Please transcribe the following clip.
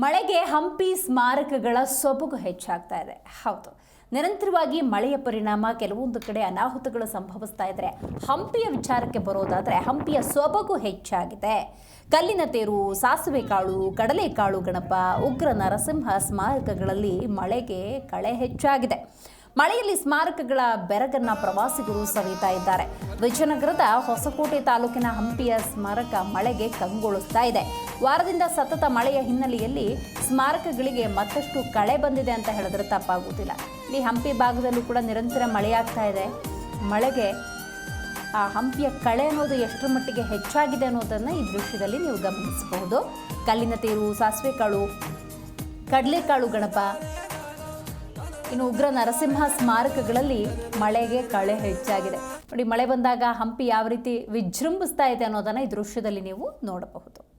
ಮಳೆಗೆ ಹಂಪಿ ಸ್ಮಾರಕಗಳ ಸೊಬಗು ಹೆಚ್ಚಾಗ್ತಾ ಇದೆ. ಹೌದು. ನಿರಂತರವಾಗಿ ಮಳೆಯ ಪರಿಣಾಮ ಕೆಲವೊಂದು ಕಡೆ ಅನಾಹುತಗಳು ಸಂಭವಿಸ್ತಾ ಇದ್ರೆ ಹಂಪಿಯ ವಿಚಾರಕ್ಕೆ ಬರೋದಾದ್ರೆ ಹಂಪಿಯ ಸೊಬಗು ಹೆಚ್ಚಾಗಿದೆ. ಕಲ್ಲಿನ ತೇರು, ಸಾಸಿವೆ ಕಾಳು ಕಡಲೆಕಾಳು ಗಣಪ, ಉಗ್ರ ನರಸಿಂಹ ಸ್ಮಾರಕಗಳಲ್ಲಿ ಮಳೆಗೆ ಕಳೆ ಹೆಚ್ಚಾಗಿದೆ. ಮಳೆಯಲ್ಲಿ ಸ್ಮಾರಕಗಳ ಬೆರಗನ್ನ ಪ್ರವಾಸಿಗರು ಸವಿತಾ ಇದ್ದಾರೆ. ವಿಜಯನಗರದ ಹೊಸಕೋಟೆ ತಾಲೂಕಿನ ಹಂಪಿಯ ಸ್ಮಾರಕ ಮಳೆಗೆ ಕಂಗೊಳಿಸ್ತಾ ಇದೆ. ವಾರದಿಂದ ಸತತ ಮಳೆಯ ಹಿನ್ನೆಲೆಯಲ್ಲಿ ಸ್ಮಾರಕಗಳಿಗೆ ಮತ್ತಷ್ಟು ಕಳೆ ಬಂದಿದೆ ಅಂತ ಹೇಳಿದ್ರೆ ತಪ್ಪಾಗುವುದಿಲ್ಲ. ಈ ಹಂಪಿ ಭಾಗದಲ್ಲೂ ಕೂಡ ನಿರಂತರ ಮಳೆಯಾಗ್ತಾ ಇದೆ. ಮಳೆಗೆ, ಆ ಹಂಪಿಯ ಕಳೆ ಅನ್ನೋದು ಎಷ್ಟರ ಮಟ್ಟಿಗೆ ಹೆಚ್ಚಾಗಿದೆ ಅನ್ನೋದನ್ನು ಈ ದೃಶ್ಯದಲ್ಲಿ ನೀವು ಗಮನಿಸಬಹುದು. ಕಲ್ಲಿನ ತೇರು ಸಾಸಿವೆ ಕಾಳು ಕಡಲೆಕಾಳು, ಗಣಪ ಇನ್ನು ಉಗ್ರ ನರಸಿಂಹ ಸ್ಮಾರಕಗಳಲ್ಲಿ ಮಳೆಗೆ ಕಳೆ ಹೆಚ್ಚಾಗಿದೆ. ನೋಡಿ, ಮಳೆ ಬಂದಾಗ ಹಂಪಿ ಯಾವ ರೀತಿ ವಿಜೃಂಭಿಸ್ತಾ ಇದೆ ಅನ್ನೋದನ್ನ ಈ ದೃಶ್ಯದಲ್ಲಿ ನೀವು ನೋಡಬಹುದು.